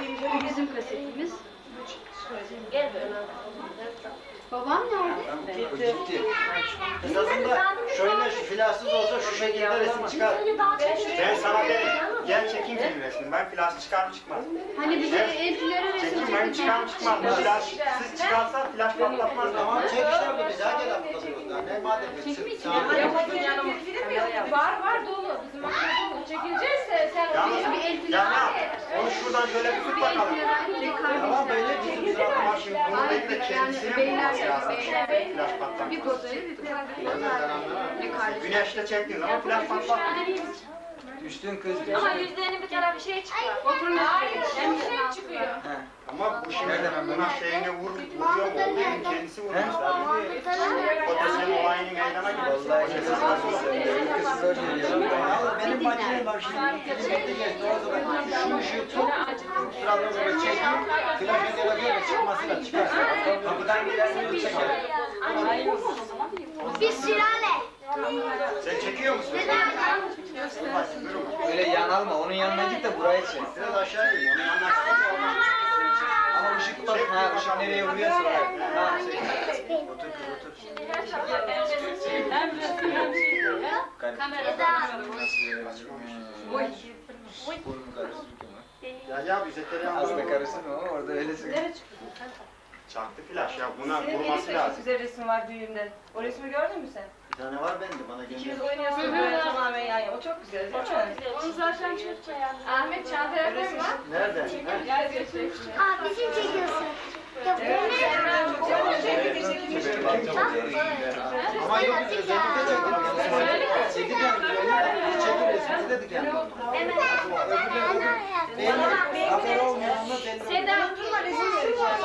Bu bizim kasetimiz. Gel böyle. Babam nerede? Bu ciddi. Esasında filarsız olsa şu şekilde resim çıkar. Ben sana derim. Gel çekeyim senin resmini. Ben flash çıkar mı çıkmaz. Hani bize eltilere resim Çekeyim ben çıkar mı çıkmaz. Flash siz çıkarsan flash patlatmaz. Tamam çek işte bu bir daha gel atlasın. Ne madem bir sırf sağ Var var dolu. Bizim makinede dolu. Çekilecekse sen Yalnız bir eltile ya ne yap? ya. Onu şuradan şöyle bir tut bakalım. Tamam böyle bizim sıra Ama şimdi bunu de kendisine mi olması lazım? Flash patlatmaz. Bir potayı bir bir kardeş. Güneşte çektiğin zaman flash patlatmaz. Düştün kız. Ama yüzlerinin bir bir şey çıkıyor. Hem bir şey çıkıyor. Ama bu şimdi buna şeyine vur, vuruyor mu? Olduğunun kendisi vurmuş lazım. Potasyum olayını meydana getiriyor. Vallahi kesin nasıl oluyor? Kız zor geliyor. Benim makinem var şimdi. Filmde geçti. O zaman şu şu tut. Şuradan böyle çekeyim. Flash ödele çıkmasıyla çıkar. Kapıdan gidersiniz çeker. Bir sülale. Sen çekiyor musun? Öyle yan alma, onun yanına git de buraya çek. Biraz aşağı in. Onu anlarsın. Ama ışık bak, ha ışık nereye vuruyorsa oraya. Ha, çek. Otur kız otur. Hem resim hem de ya. Ya bize ha. Az da tereyağı karıştırma ama orada öyle çek. Çaktı flash ya buna vurması lazım. güzel resim var düğünde. O resmi gördün mü sen? Tane var bende bana İkimiz gönder. oynuyorsunuz böyle tamamen yan yana. O çok güzel değil mi? O çok güzel. Onu zaten çok beğendim. Ahmet Çağatay yapar mı? Nerede? Ha? Gel göstereyim. Aa bizim çekiyorsun. Yok Evet, benim. Semra çok çok çekti, çekilmiş. Ama yok özellikle çektik. Çektik yani. Çekin resmini. Evet. Belli. Haber olmayanla belli. Seda. Durma resim vereceğim.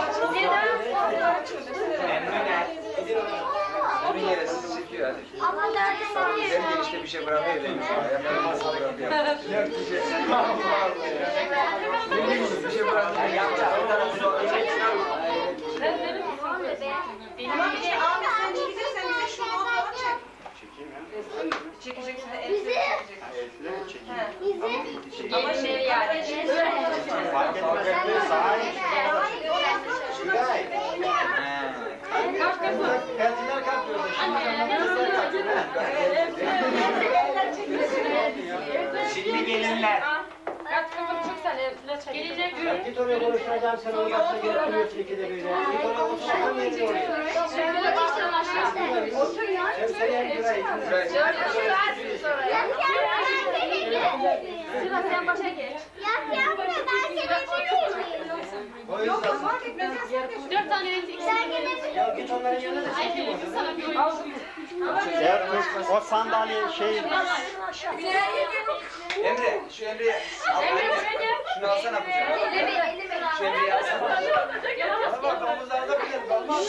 Onun yere sizi çekiyor hadi. Ama dördü Güzel gelişte bir şey bırakıyor demiş. Ayakları masa bırakıyor. Yok bir şey. Ne bileyim bir şey bırakıyor. Yapacak. O tarafı zor. Ama bir de abi sen çekeceksen bize şunu o tarafa çek. Çekeyim ya. Çekeceksin de el çekeceksin. He. Ama şey yani. Fark etmez. Sağa in. Şuraya. Eltiler kalkıyor. Şimdi gelinler. Kaç kızım çok sen evine çek. Gelecek gün. Git oraya konuşacağım sen onu yapsa gerekmiyorsun ikide bir. Git oraya oturacağım yerini oraya. Otur ya. Sen sen en buraya Buraya çek. Sıra sen başa geç. Yap yapma ben seni çekeyim. Yok yok fark etmez. Dört tane resim. Sen gelebilirsin. Ya git onların yanına da Ay çekeyim. dedim sana bir oyun. Ya kız o sandalye şey Emre, şu Emre'yi al. Emre buraya gel. Şunu alsana kucağına. Elimi elimi. Şu Emre'yi alsana. Bak omuzlarında bile kalmaz.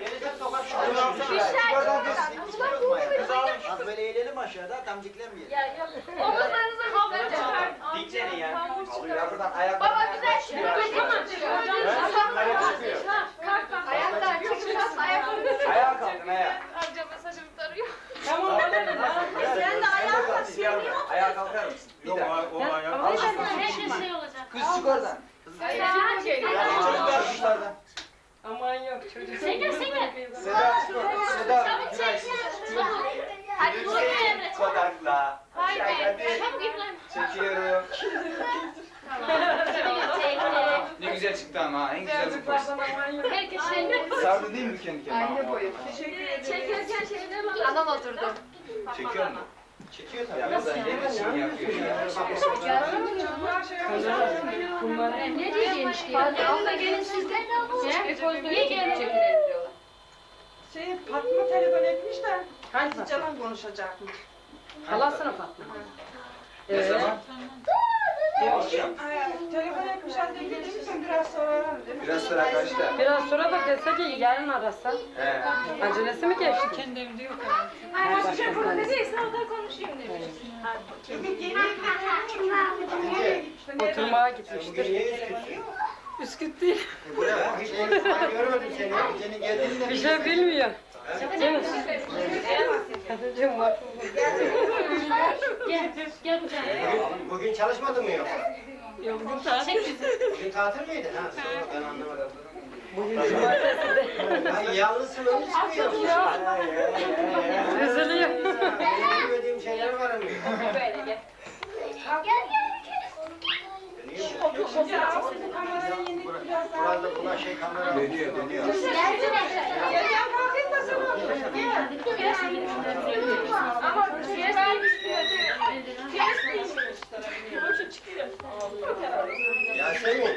Gelecek sokak şunu alsana. Şuradan bir dik tutmayın. Az böyle eğilelim aşağıda tam diklenmeyelim. Omuzlarınıza havlu çıkar. Dikçeni ya. Ya buradan ayak. Baba güzel şimdi tamam çıkıyor. Kalk kalk. Ayaklar çıkacağız. Ayaklarını Ayağa kalkın ayağa. Amcamın saçını tarıyor. Tamam bana ne? Sen de ayağa kalk. Siyah Ayağa kalkar mısın? Bir Yok daha. o, o ayak. Al şu Her şey olacak. Kız çık oradan. Çocuklar dışarıdan. Aman yok çocuk. Sen gel sen gel. Seda çık oradan. Seda. Güray. Hadi bu Emre. Kodakla. Hadi. İbrahim. Çekiyorum. Ne güzel çıktı ama ha. En güzel poz. Herkes şeyini. Sardı değil mi kendi kendine? Anne boyu. Teşekkür ederim. Çekerken şeyler var. Anam oturdu. Çekiyor mu? Çekiyor Ya tabii. kızlar ne biçim yapıyor ya? Ne diye geniş diyor? Abla gelin siz de. Niye gelin diyorlar. Şey Fatma telefon etmiş de Hatice Canan konuşacakmış. Halasına Fatma. Ne zaman? Ay, Telefon etmiş anne gelirsin biraz sonra ararım. Biraz sonra kaçta? Biraz sonra da dese ki yarın arasa. He. Acelesi mi geçti? Ay Hatice burada dediyse o da konuşayım demiş. Nereye Oturmaya Sen gitmiştir. niye? Üsküt değil. Buraya hiç görmedim seni. Senin geldiğinde Bir şey bilmiyor. gitmiş? Kadıcığım var. Gel, gel kucağına. Bugün, bugün çalışmadın mı yok? Yok bugün tatil. Bugün tatil miydi? Ha, sonra ben anlamadım. Bugün cumartesi de. Ben yalnızsın mi yok? Üzülüyor. Benim bilmediğim şeyler var mı? Böyle gel. Burada buna dönüyor dönüyor. Geleceğim kalk etmesin oğlum. Gel. Ama kes Yasemin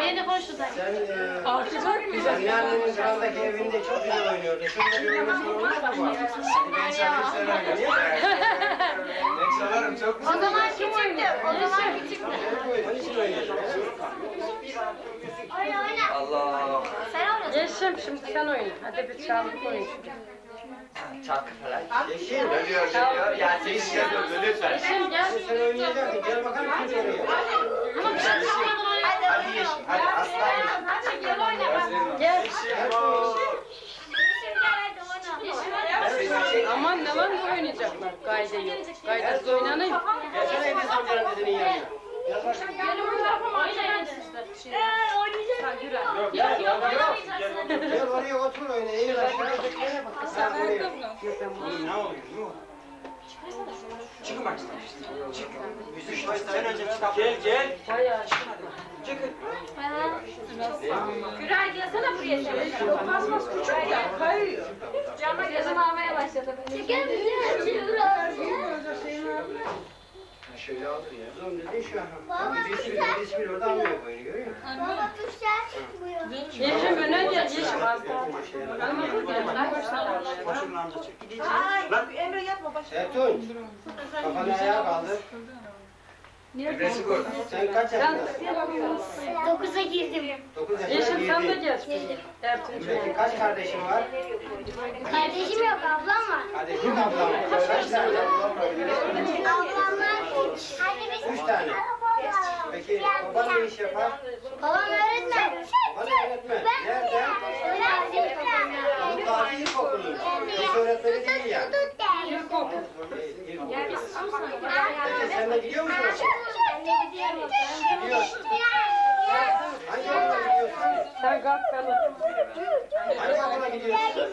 Beni de konuştu da. sen e, Artacak mı? sen anneannenin Kırandaki evinde çok güzel oynuyordun. Şurada bir oynasın olmaz mı? Ben sen oyna. Ben çalarım çok güzel. O zaman kim oynuyor? O zaman küçük mü? Onun için oynuyorsun. Allah. Yeşim şimdi sen oyna. Hadi bir çaldık oyun. Çarkı falan. Yeşil. Dönüyor dönüyor. Yasemin yazıyor lütfen. Yeşim gel. Sen oynayacaksın. Gel bakalım kim soruyor. Ama bir şey çıkmadan oynayalım. Hadi Yeşim hadi aslan Yeşim. Hadi gel oyna bak. Gel. Yeşim o. Aman ne var ne oynayacaklar? Gayde yok. Gayde oynanıyor. Gelsene Enes amcanın dizinin yanına. Gel bakalım. Gelin bunu yapalım. Oynayalım sizler. Yok Yok gel. yok oynamayacaksın. Gel oraya otur oyna. İyi bak. Şuraya bak. Sen buraya. Ne oluyor? Ne oluyor? Çıkın bak. Sen önce çık. Gel gel. Bayağı. Güray gelsene buraya sen. Olmaz mı? Küçük ya. Kayıyor. Cama gel. Gözüm ağrımaya başladı. Şöyle alır ya. Zon dedin şu. Birisi bir birisi bir orada almıyor bu oyunu görüyor musun? Baba kuşlar çıkmıyor. Yeşim öne gel. Yeşim az daha. Başımın amca çek. Ay Emre yapma baş. Sertun. Kafanı ayağa kaldır. Ebresi kurdu. Sen kaç yaşındasın? Dokuza girdim. 9 yaşına Yeşim sen de gel. Ertuğrul. Peki kaç kardeşin var? Kardeşim yok, ablam var. Kardeşin ablam var. Kaç tane ablam var? Üç. Tane. Peki baban ne iş yapar? Babam öğretmen. Baban öğretmen. Nerede? Bu daha ilkokulu. Kız öğretmeni değil ya. İlkokul. Peki sen de gidiyor musun? Gidiyorsun. Hangi okula gidiyorsun? Sen kalk ben Hangi okula gidiyorsun?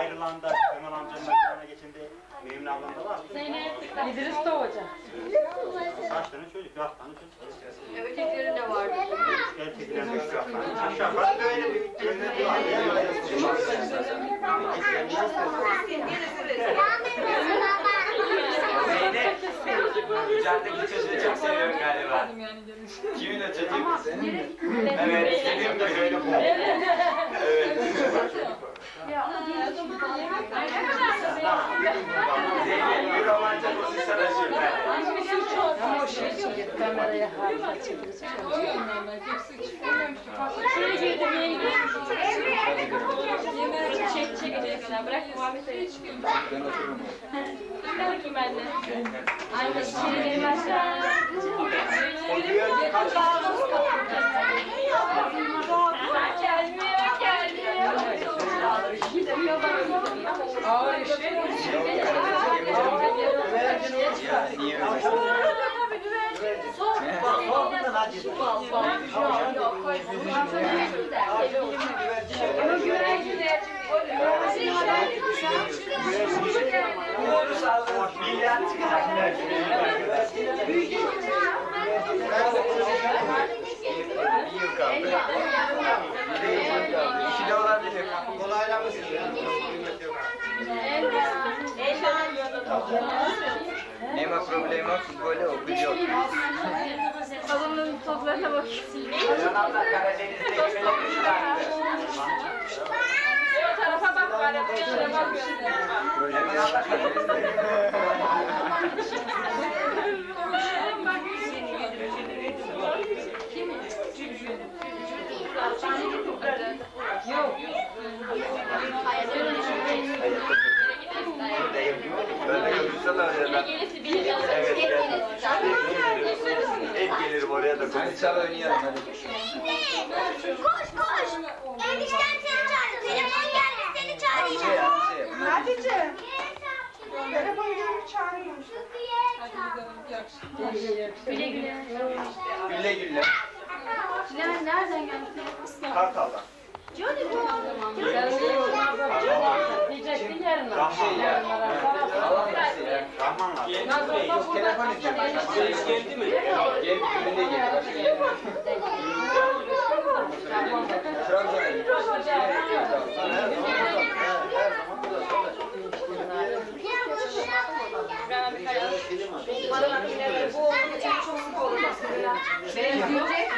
ayrılan da Ömer amcanın mekanına geçindi. Memin ablam da var mı? İdris de hoca. Kaç tane çocuk? Dört tane çocuk. Ötekilerin de vardı. Erkekler de üç dört tane. Aşağı bak böyle bir ürünler var. Zeynep, Cendeki çocuğu çok seviyorum galiba. Kimin o çocuk? Evet, senin mi? Evet. Zeynep bir romanca konuşsana şurada. Ama o şey çekir, kameraya harika çekir. Şuraya girdim yenge. Çek çekecek kadar. Bırak Muhammed Ali çıkıyor. Dur bakayım ben de. Anne şişeleri başla. Gelmiyor, İki de olabilir. Kolayla Нема проблема в футболе обидел. Adamın toplarına bak. O tarafa bak bari. Bu tarafa bak. Yıl. Evet, evet. Hep gelirim oraya da Hadi konuşacağım. çal oynayalım hadi. Koş koş. Enişten seni çağırıyor. Telefon geldi seni yap. Hatice. Telefon gelip çağırmış. Güle güle. Gülle gülle. Nereden nereden geldin? Kartal'dan. Diyecektin yarın. Nasıl telefon ediyorum. Şey geldi mi? Geldi. Başka geldi. Trabzon'a gitti. Sen mi? He.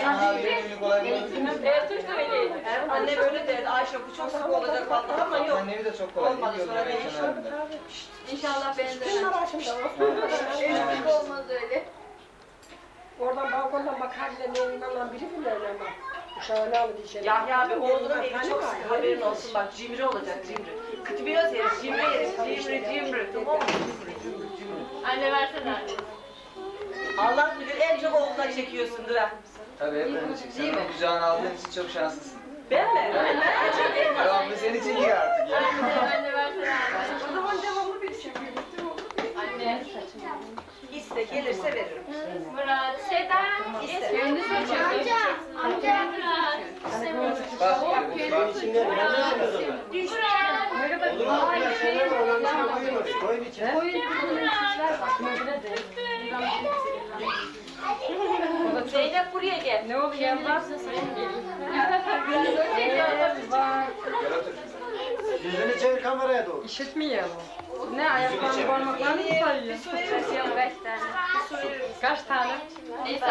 Sen abi günlük olabilir. Ertuğrul da öyleydi. Annem öyle derdi. Ayşe bu çok sık olacak vallahi ama yok. Annevi de çok kolay. Olmadı, sonra. İnşallah ben de. Evlilik olmaz öyle. Oradan balkondan ne inanlan biri bilir ama. Uşağı ne alır diyeceğim. Yahya abi oğlunun evi çok sık haberin olsun bak cimri olacak cimri. Kıtmıyoruz ya cimri cimri cimri tamam mı? Anne versene anne. Allah bilir en çok oğlundan çekiyorsundur ha. Tabii hep beni çek. Sen kucağına aldığın için çok şanslısın. Ben mi? Ben mi? Tamam bu seni çekiyor artık ya. Anne, anne versene anne. O zaman devamlı bir şey yapıyor. Anne. İste gelirse veririm. Murat. Seda. Kendi seçiyor. Amca. Murat. Bak bak. Koyun içine. Zeynep buraya gel. Ne oluyor yandan? Yüzünü çevir kameraya doğru. İşitmiyor bu. Ne ayaklarını parmaklarını mı sayıyor? Yok kaç tane. Kaç tane? Neyse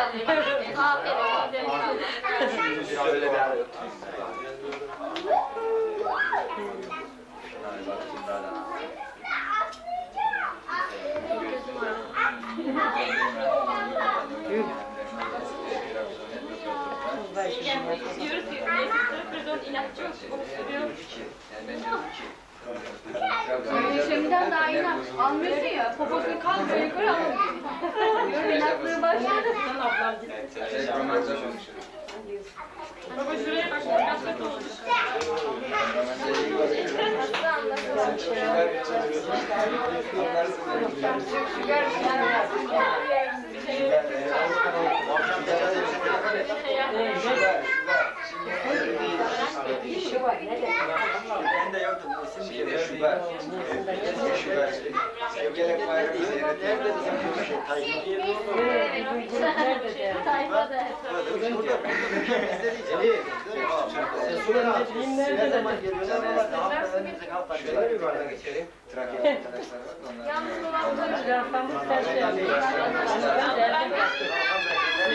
Diyoruz ki kırdon inatçı sürüyor. Şimdiden daha inat. Almıyorsun ya. Poposunu kaldırıyor yukarı alıyor. İnatlığı başladı. Baba şuraya bak. Biraz da konuş. Ben de yoktum. İsim Şeyde şuber. Şuber. Sevgili bayramı Nerede seyredelim. bizim bu şey? Tayfada. Ne zaman geliyorlar? Hafta önümüzdeki hafta. Şöyle bir bardak içelim. Trakya arkadaşlar var. En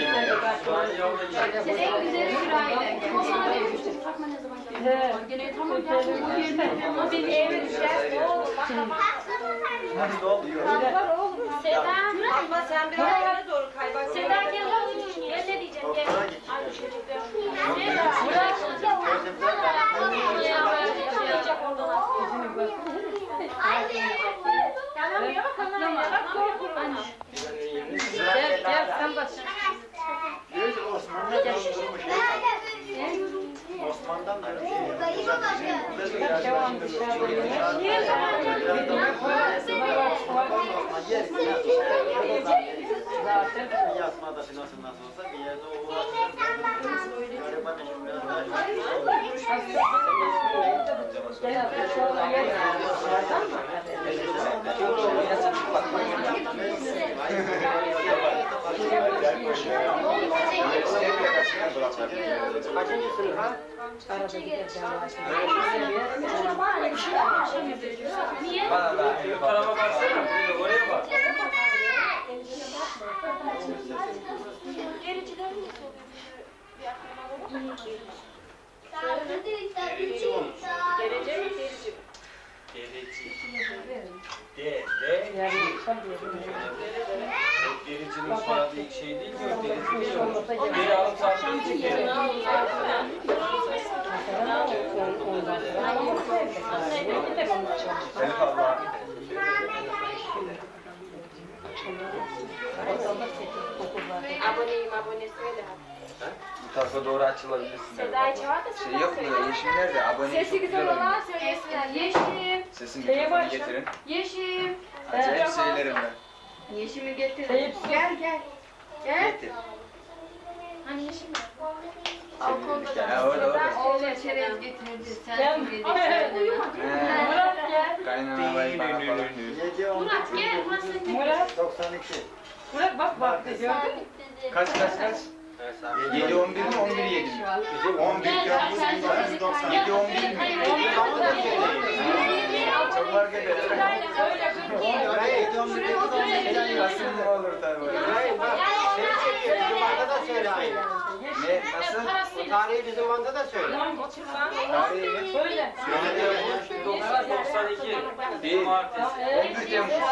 güzeli şurayla. O sana demiştim. Takma ne zaman geldi? Gene tamam geldim. Bu yerine. Ama beni eve düşer. Hadi doldu. Seda. Ama sen biraz yana doğru kay bak. Seda gel oğlum. Gel ne diyeceğim gel. Ay çocuklar. Seda. Bırak. Ya ben yapacak oradan aslında. Tamam ya kameraya bak. Gel gel sen baş. Diyor ki Osman'dan doldurmuş. Osman'dan da bir şey. Yatmada nasıl nasıl olsa bir yerde o Gariban eşim biraz daha Niye? Bana da. Tarafa baksana. Oraya bak. Gericiler nasıl oluyor? Bir akraba Derici olmuş. Derece mi mi? Dereci. De, de. Dericinin soyadı şey değil o derici değil. Deri alıp abla. Aboneyim abonesi öyle. Bu tarafa doğru açılabilirsin. Seda'yı çağır da Şey yok mu? Yeşim nerede? Abone Sesi güzel olan söylesinler. Yeşim, Sesin mikrofonu getirin. yeşim. Acayip söylerim ben. Yeşimi getir. Gel gel. Gel. Getir. Hani yeşim Balkonda da. Ha orada orada. Oğlum çerez getirdi. Sen geldin. Murat gel. Kaynana var bana falan. Murat gel. Murat. 92. Murat bak bak. Kaç kaç kaç? 7 11 mi 11 7 mi? 11 Temmuz 1997 11 mi? 11 Temmuz 1997. Çocuklar geliyor. Nasıl Bizim da söyle. Ne? Nasıl? Tarihi bizim anda da söyle. Tarihi. Böyle. Değil. 11 Temmuz.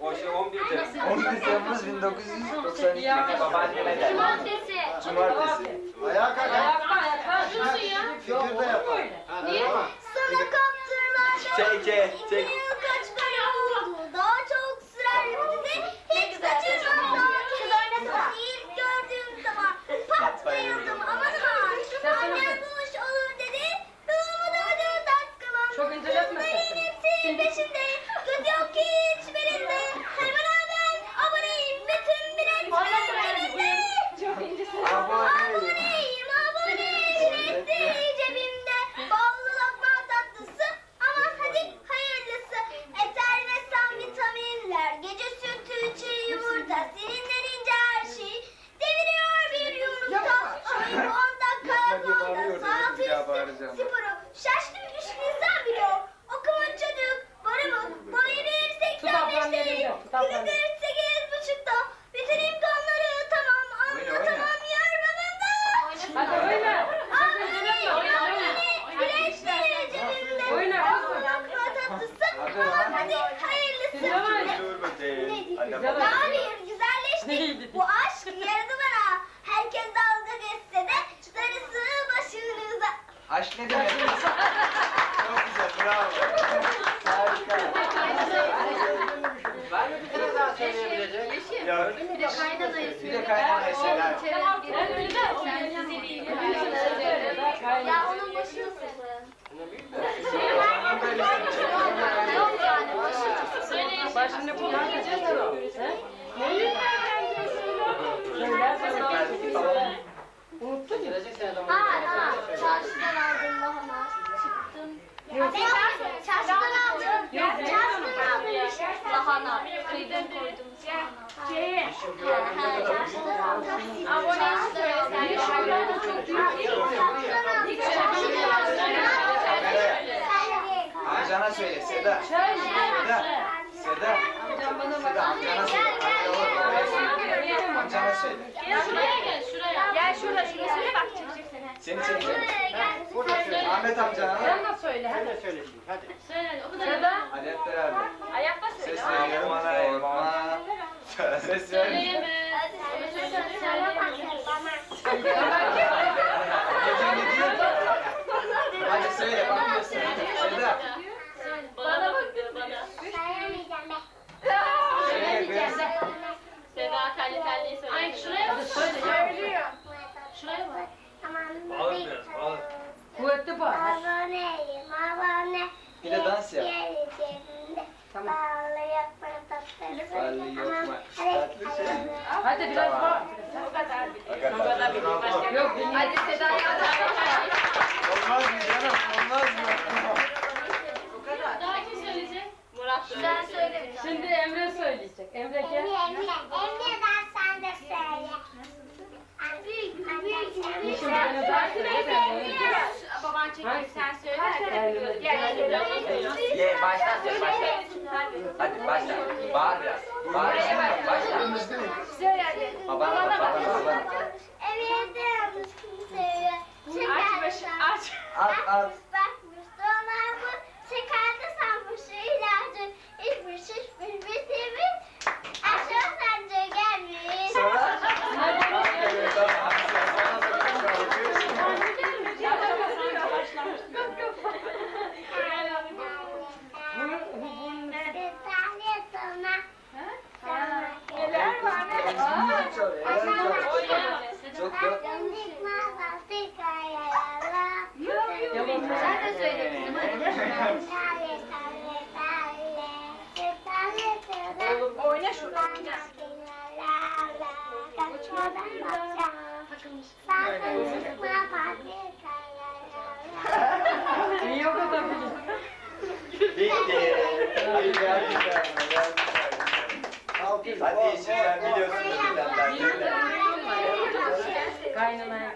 11 Temmuz 1992. Babaanneme de. Cumartesi. Cumartesi. Ayağa kalk. Ayağa Sana kaptırmadan Çek Bir güzelleştik. Bu aşk yaradı bana. Herkes dalga geçse de darısı başınıza. Aşk ne demek? Çok güzel, bravo. Harika. Var mı bir tane daha söyleyebilecek? Ya, Bir de kaynanayı bir de iyilik Ya onun başını sıkın. Başını kullanacağız Lahana. Kıydım koydum lahana. Ha, ha, çarşıdan aldım. Abone söylesen. Amcana söyle, Seda. Seda. Seda. Seda, amcana söyle. Amcana söyle. Şuraya gel şuraya. Gel şurada şurada söyle bak çekecek seni. Seni çekeceğim. Burada söyle. Ahmet amcana. Sen de söyle. Sen de söyle şimdi hadi. Söyle o kadar. Seda. Hadi hep beraber. Ayakta söyle. Ses veriyorum bana korkma. Ses ver. Söyleyemez. Gece ne diyor? Hadi söyle, bakmıyorsun. Seda. Bana bak bana. Söyle kız. Seda telli telliyi söyle. Ay şuraya bak. Söyle. Şuraya bak. Bağır biraz, bağır. Kuvvetli bağır. Aboneyim, abone. Bir de dans yap. Yeri cebimde. Tamam. Bağlı yapma tatlısı. Bağlı yapma Aman, tatlısı. Hadi biraz bağır. Yok bilmiyorum. Hadi Seda'ya Olmaz mı canım? Olmaz mı? Daha kim söyleyecek? Murat Sen söyle bir tane. Şimdi Emre söyleyecek. Emre gel. Emre, Emre, Emre'den sen de söyle. Büyük, büyük, büyük. Şimdi beni daha Baban çekecek sen söyle. Ye, baştan söyle, baştan. Hadi başla. Bağır biraz. Bağır şimdi. Başla. Söyle hadi. Babana bak, babana, babana. Emre'den kim söyle? At at. Bakmış donarmış, çıkardı sanmış ilacı. İçmiş içmiş bitirmiş, aşağı sence gelmiş. Sonra. Bir tane sana, sana Neler var ne? Çok yok. Döndük mağazası kayalara. Sen de söyle kızım hadi. Oğlum oyna şurada. İyi o kadar. Bitti. Hadi işi sen biliyorsun. Kaynanaya.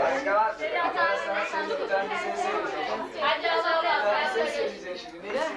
Başka var. Söyleyeceğim bir şey söyleyeceğim. Hadi Allah Allah. Tane şey söyleyeceğim şimdi. Neyse.